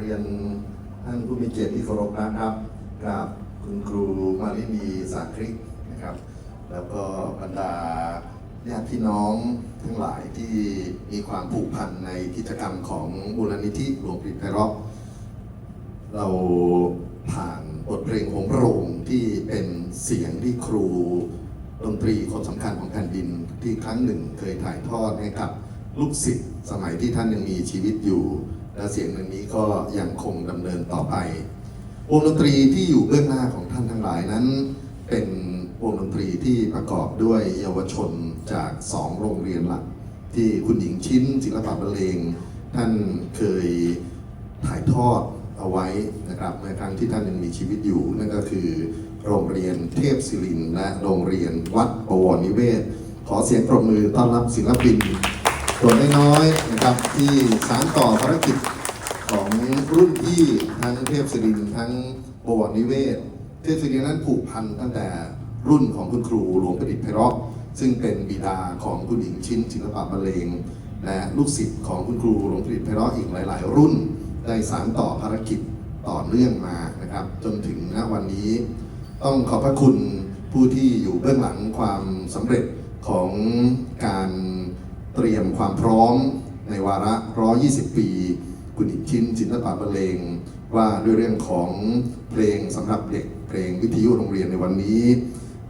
เรียนท่านผู้มีเกียรติที่เคารพนะครับกับคุณครูมารินีสาคริกนะครับ แล้วก็บรรดาญาติพี่น้องทั้งหลายที่มีความผูกพันในกิจกรรมของมูลนิธิหลวงปิ่นไพเราะเราผ่านบทเพลงของพระองค์ที่เป็นเสียงที่ครูดนตรีคนสำคัญของแผ่นดินที่ครั้งหนึ่งเคยถ่ายทอดให้กับลูกศิษย์สมัยที่ท่านยังมีชีวิตอยู่ และเสียงหนึ่งนี้ก็ยังคงดำเนินต่อไป วงดนตรีที่อยู่เบื้องหน้าของท่านทั้งหลายนั้น เป็นวงดนตรีที่ประกอบด้วยเยาวชนจากสองโรงเรียนหลัก ที่คุณหญิงชิ้นศิลปะบรรเลงท่านเคยถ่ายทอดเอาไว้นะครับในครั้งที่ท่านยังมีชีวิตอยู่นั่นก็คือ โรงเรียนเทพศิรินและโรงเรียนวัดบวรนิเวศ ขอเสียงปรบมือต้อนรับศิลปิน ตัวนน้อยๆนะครับที่สานต่อภารกิจของรุ่นพี่ทั้งเทพศิรินทั้งบวรนิเวศ เทพศิรินนั้นผูกพันตั้งแต่รุ่นของคุณครูหลวงประดิษฐ์ไพเราะซึ่งเป็นบิดาของคุณหญิงชิ้นศิลปะบรรเลงและลูกศิษย์ของคุณครูหลวงประดิษฐ์ไพเราะอีกหลาย ๆ รุ่น ได้สานต่อภารกิจต่อเนื่องมานะครับ จนถึงณวันนี้ ต้องขอบพระคุณผู้ที่อยู่เบื้องหลังความสำเร็จของการ เตรียมความพร้อมในวาระ 120 ปี คุณหญิชินศิลปะบรรเลงว่าด้วยเรื่องของเพลงสำหรับเด็กเพลงวิทยุโรงเรียนในวันนี้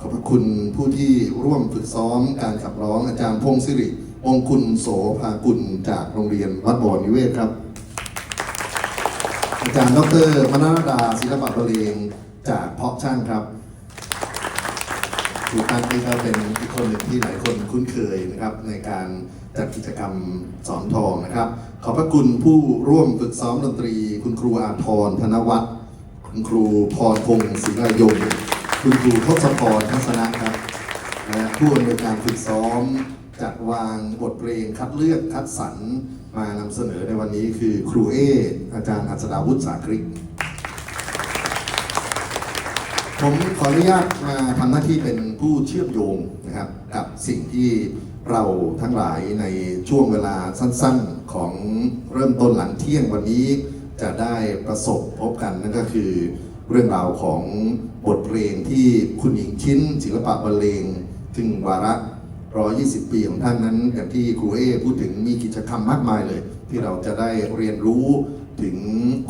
ขอบพระคุณผู้ที่ร่วมฝึกซ้อมการขับร้องอาจารย์พงศิริองคุณโสภากุลจากโรงเรียนวัดบวรนิเวศครับอาจารย์ดรมนรดาศิลปะบรเลงจากเพาะช่างครับ ทุกท่านนี่ก็เป็นอีกคนหนึ่งที่หลายคนคุ้นเคยนะครับในการจัดกิจกรรมสอนทองนะครับ ขอบพระคุณผู้ร่วมฝึกซ้อมดนตรี คุณครูอาทรธนวัฒน์คุณครูพรพงศ์ศิลายงคุณครูทศพรทัศนะครับและผู้อำนวยการฝึกซ้อมจัดวางบทเพลงคัดเลือกคัดสรรมานำเสนอในวันนี้คือครูเออาจารย์อัศดาวุฒิสาคริก ผมขออนุญาตมาทำหน้าที่เป็นผู้เชื่อมโยงนะครับกับสิ่งที่เราทั้งหลายในช่วงเวลาสั้นๆของเริ่มต้นหลังเที่ยงวันนี้จะได้ประสบพบกันนั่นก็คือเรื่องราวของบทเพลงที่คุณหญิงชิ้น ศิลปะบรรเลง ถึงวาระ 120 ปีของท่านนั้นอย่างที่ครูเอพูดถึงมีกิจกรรมมากมายเลย ที่เราจะได้เรียนรู้ถึง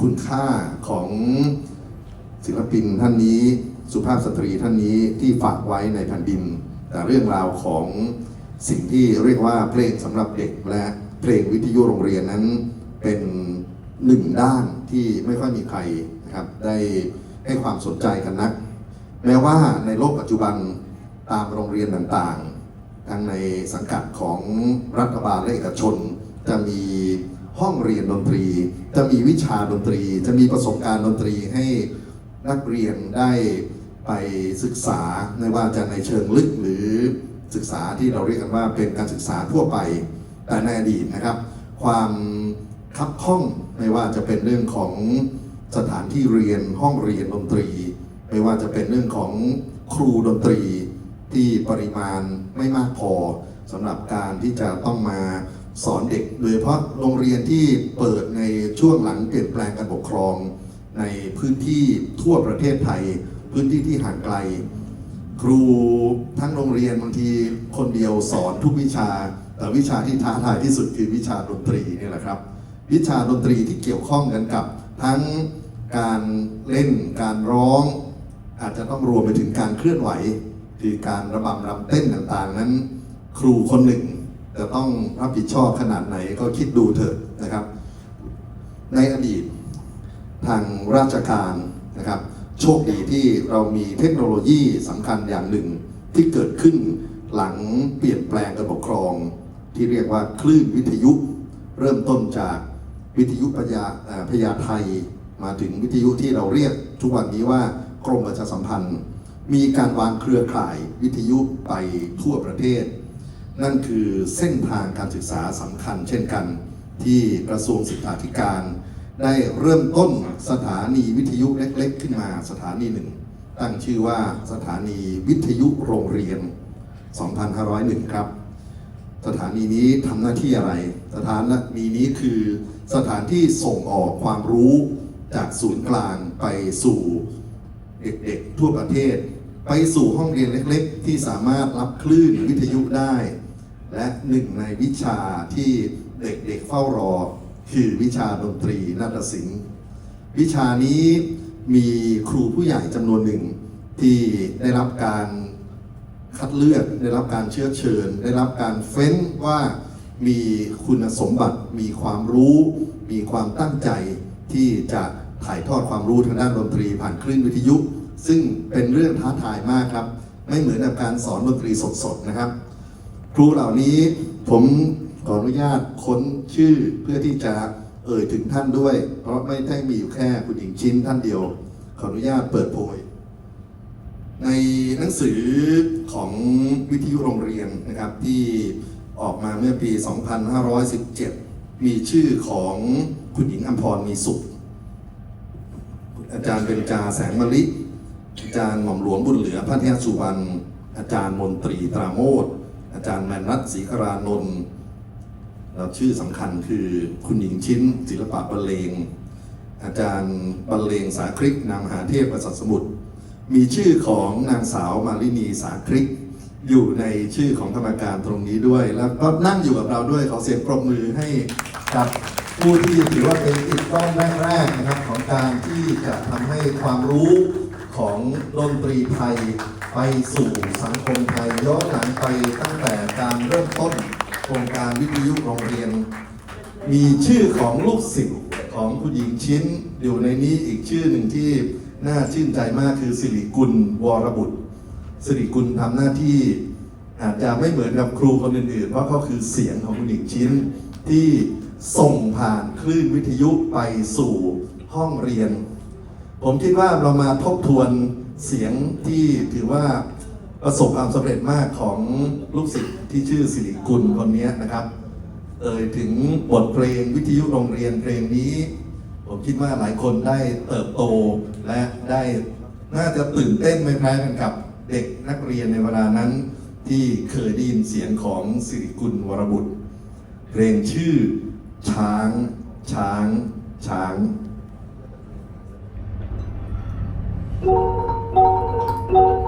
คุณค่าของศิลปินท่านนี้ สุภาพสตรีท่านนี้ที่ฝากไว้ในแผ่นดิน แต่เรื่องราวของสิ่งที่เรียกว่าเพลงสำหรับเด็กและเพลงวิทยุโรงเรียนนั้นเป็นหนึ่งด้านที่ไม่ค่อยมีใครนะครับได้ให้ความสนใจกันนัก แม้ว่าในโลกปัจจุบันตามโรงเรียนต่างๆ ทั้งในสังกัดของรัฐบาลและเอกชน จะมีห้องเรียนดนตรี จะมีวิชาดนตรี จะมีประสบการณ์ดนตรีให้นักเรียนได้ ไปศึกษาไม่ว่าจะในเชิงลึกหรือศึกษาที่เราเรียกกันว่าเป็นการศึกษาทั่วไปแต่ในอดีตนะครับ ความคับข้องไม่ว่าจะเป็นเรื่องของสถานที่เรียนห้องเรียนดนตรี ไม่ว่าจะเป็นเรื่องของครูดนตรีที่ปริมาณไม่มากพอสำหรับการที่จะต้องมาสอนเด็ก โดยเฉพาะโรงเรียนที่เปิดในช่วงหลังเปลี่ยนแปลงการปกครอง ในพื้นที่ทั่วประเทศไทย พื้นที่ที่ห่างไกล ครูทั้งโรงเรียนบางทีคนเดียวสอนทุกวิชา แต่วิชาที่ท้าทายที่สุดคือวิชาดนตรีนี่แหละครับ วิชาดนตรีที่เกี่ยวข้องกันกับ ทั้งการเล่นการร้อง อาจจะต้องรวมไปถึงการเคลื่อนไหวคือการระบำรำเต้นต่างๆ นั้น ครูคนหนึ่งจะต้องรับผิดชอบขนาดไหนก็คิดดูเถอะนะครับ ในอดีตทางราชการนะครับ โชคดีที่เรามีเทคโนโลยีสำคัญอย่างหนึ่งที่เกิดขึ้นหลังเปลี่ยนแปลงการปกครอง ที่เรียกว่าคลื่นวิทยุ เริ่มต้นจากวิทยุพยาพยาไทย มาถึงวิทยุที่เราเรียกทุกวันนี้ว่ากรมประชาสัมพันธ์ มีการวางเครือข่ายวิทยุไปทั่วประเทศ นั่นคือเส้นทางการศึกษาสำคัญเช่นกัน ที่กระทรวงศึกษาธิการ ได้เริ่มต้นสถานีวิทยุเล็กๆ ขึ้นมาสถานีหนึ่ง ตั้งชื่อว่าสถานีวิทยุโรงเรียน 2501 ครับ สถานีนี้ทำหน้าที่อะไร สถานีนี้คือสถานที่ส่งออกความรู้จากศูนย์กลางไปสู่เด็กๆ ทั่วประเทศ ไปสู่ห้องเรียนเล็กๆ ที่สามารถรับคลื่นวิทยุได้ และหนึ่งในวิชาที่เด็กๆเฝ้ารอ คือวิชาดนตรีนาฏศิลป์ วิชานี้มีครูผู้ใหญ่จำนวนหนึ่งที่ได้รับการคัดเลือกได้รับการเชื้อเชิญ ได้รับการเฟ้นว่ามีคุณสมบัติ มีความรู้ มีความตั้งใจที่จะถ่ายทอดความรู้ทางด้านดนตรีผ่านคลื่นวิทยุ ซึ่งเป็นเรื่องท้าทายมากครับ ไม่เหมือนกับการสอนดนตรีสดๆนะครับ ครูเหล่านี้ผม ขออนุญาตค้นชื่อเพื่อที่จะเอ่ยถึงท่านด้วย เพราะไม่ได้มีอยู่แค่คุณหญิงชิ้นท่านเดียว ขออนุญาตเปิดโพย ในหนังสือของวิทยุโรงเรียนนะครับที่ออกมาเมื่อปี 2517 มีชื่อของคุณหญิงอัมพรมีสุข อาจารย์เป็นจาแสงมลิ อาจารย์หม่อมหลวงบุญเหลือพัทยาสุวรรณ อาจารย์มนตรีตราโมทอาจารย์แมนรัตศรีกรานนท์ แล้วชื่อสำคัญคือคุณหญิงชิ้น ศิลปะบรรเลง อาจารย์บรรเลงสาคริกนามหาเทพประสัตสมุทรมีชื่อของนางสาวมาลินีสาคริก อยู่ในชื่อของกรรมการตรงนี้ด้วย แล้วก็นั่งอยู่กับเราด้วยขอเสียงปรบมือให้กับผู้ที่ถือว่าเป็นติดก้อนแรกๆนะครับของการที่จะทำให้ความรู้ของดนตรีไทยไปสู่สังคมไทยย้อนหลังไปตั้งแต่การเริ่มต้น ครงการวิทยุโรงเรียน มีชื่อของลูกศิษย์ของคุณหญิงชิ้น อยู่ในนี้อีกชื่อหนึ่งที่น่าชื่นใจมากคือสิริกุลวรบุตรสิริกุลทำหน้าที่อาจจะไม่เหมือนกับครูคนอื่นๆ เพราะเขาคือเสียงของคุณหญิงชิ้น ที่ส่งผ่านคลื่นวิทยุไปสู่ห้องเรียน ผมคิดว่าเรามาทบทวนเสียงที่ถือว่า ประสบความสำเร็จมากของลูกศิษย์ที่ชื่อสิริกุลคนนี้นะครับ เอ่ยถึงบทเพลงวิทยุโรงเรียนเพลงนี้ ผมคิดว่าหลายคนได้เติบโตและได้น่าจะตื่นเต้นไม่แพ้กันกับเด็กนักเรียนในเวลานั้น ที่เคยได้ยินเสียงของสิริกุลวรบุตร เพลงชื่อ ช้าง ช้าง ช้างช้างช้างช้างช้างดูดูช้างช้าง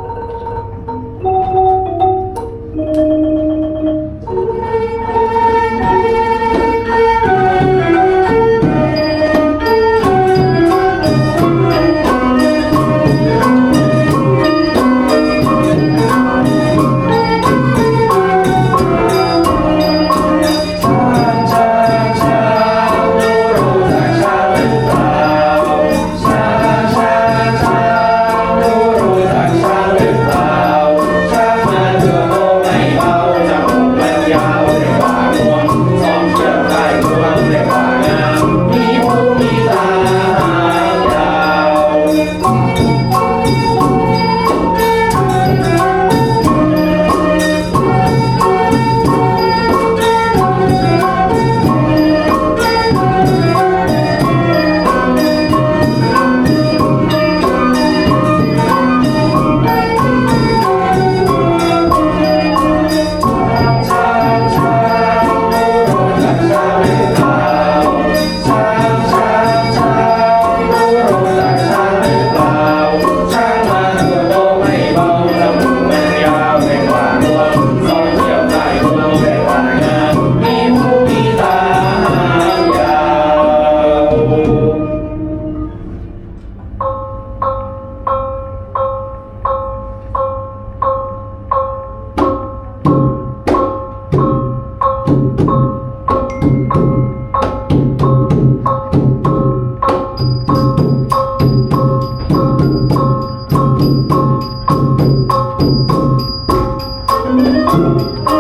Oh.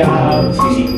Yeah.